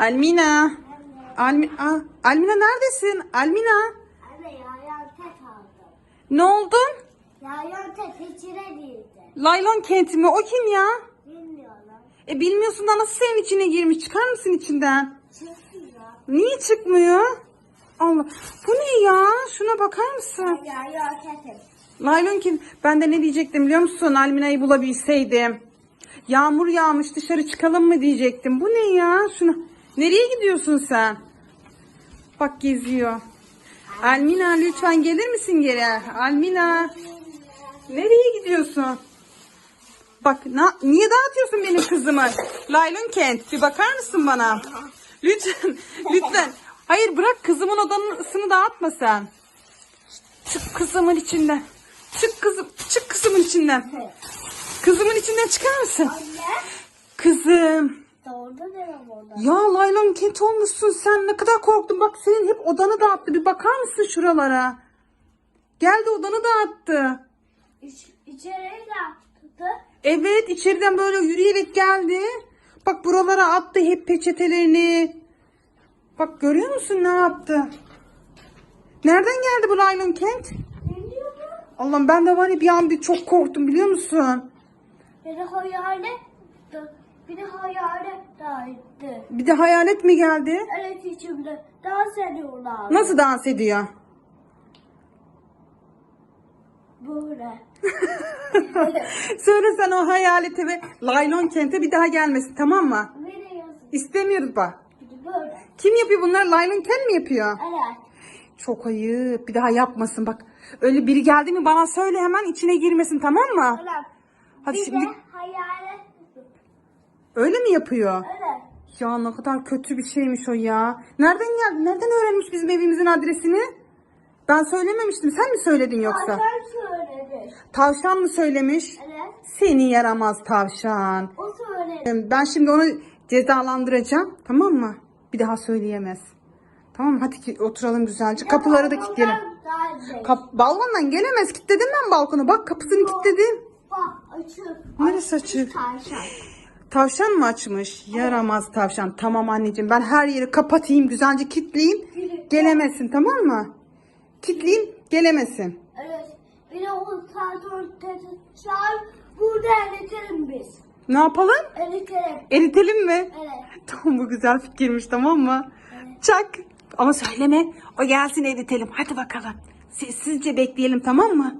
Almina. Almi Aa, Almina neredesin? Almina. Anne yayan tek aldım. Ne oldun? Yayan tek içine girdi. Laylon kenti mi? O kim ya? Bilmiyorum. E bilmiyorsun da nasıl senin içine girmiş? Çıkar mısın içinden? Çıkıyor. Niye çıkmıyor? Allah. Bu ne ya? Şuna bakar mısın? Yayan tek. Laylon kim? Ben de ne diyecektim biliyor musun? Almina'yı bulabilseydim. Yağmur yağmış dışarı çıkalım mı diyecektim. Bu ne ya? Şuna. Nereye gidiyorsun sen? Bak geziyor. Almina lütfen gelir misin geri? Almina. Nereye gidiyorsun? Bak na, niye dağıtıyorsun benim kızımı? Laylon Kent bir bakar mısın bana? Lütfen lütfen. Hayır bırak kızımın odasını dağıtma sen. Çık kızımın içinden. Çık kızım, çık kızımın içinden. Kızımın içinden çıkar mısın? Kızım. Doğru dedim orada. Ya Laylon Kent olmuşsun sen. Ne kadar korktum. Bak senin hep odanı dağıttı. Bir bakar mısın şuralara? Geldi odanı dağıttı. İç, içeriye de attı. Evet içeriden böyle yürüyerek geldi. Bak buralara attı hep peçetelerini. Bak görüyor musun ne yaptı? Nereden geldi bu Laylon Kent? Allah'ım ben de var ya bir an bir çok korktum biliyor musun? Bir de hayalet. Bir de hayalet dağıttı. Bir de hayalet mi geldi? Evet içimde. Dans ediyorlar. Nasıl dans ediyor? Böyle. Söyle sen o hayalete ve Laylon Kent'e bir daha gelmesin tamam mı? Yazın. İstemiyoruz bak. Böyle. Kim yapıyor bunları? Laylon Kent mi yapıyor? Evet. Çok ayıp. Bir daha yapmasın bak. Öyle biri geldi mi bana söyle hemen içine girmesin tamam mı? Evet. Hadi bir şimdi de hayalet. Öyle mi yapıyor? Evet. Ya ne kadar kötü bir şeymiş o ya. Nereden geldi? Nereden öğrenmiş bizim evimizin adresini? Ben söylememiştim. Sen mi söyledin yoksa? Hasan söyledi. Tavşan mı söylemiş? Evet. Seni yaramaz tavşan. O söyledi. Ben şimdi onu cezalandıracağım. Tamam mı? Bir daha söyleyemez. Tamam mı? Hadi ki oturalım güzelce. Kapıları da kilitleyelim. kilitleyelim. Kap balkondan gelemez. Kilitledim ben balkonu. Bak kapısını kilitledim. Bak açık. Neresi açık? Tavşan. Tavşan mı açmış? Yaramaz tavşan. Tamam anneciğim ben her yeri kapatayım. Güzelce kilitleyeyim. Gelemesin tamam mı? Kilitleyeyim gelemesin. Evet. Bir de o tetişler burada eritelim biz. Ne yapalım? Eritelim. Eritelim mi? Evet. Tamam bu güzel fikirmiş tamam mı? Çak. Ama söyleme. O gelsin eritelim. Hadi bakalım. Sessizce bekleyelim tamam mı?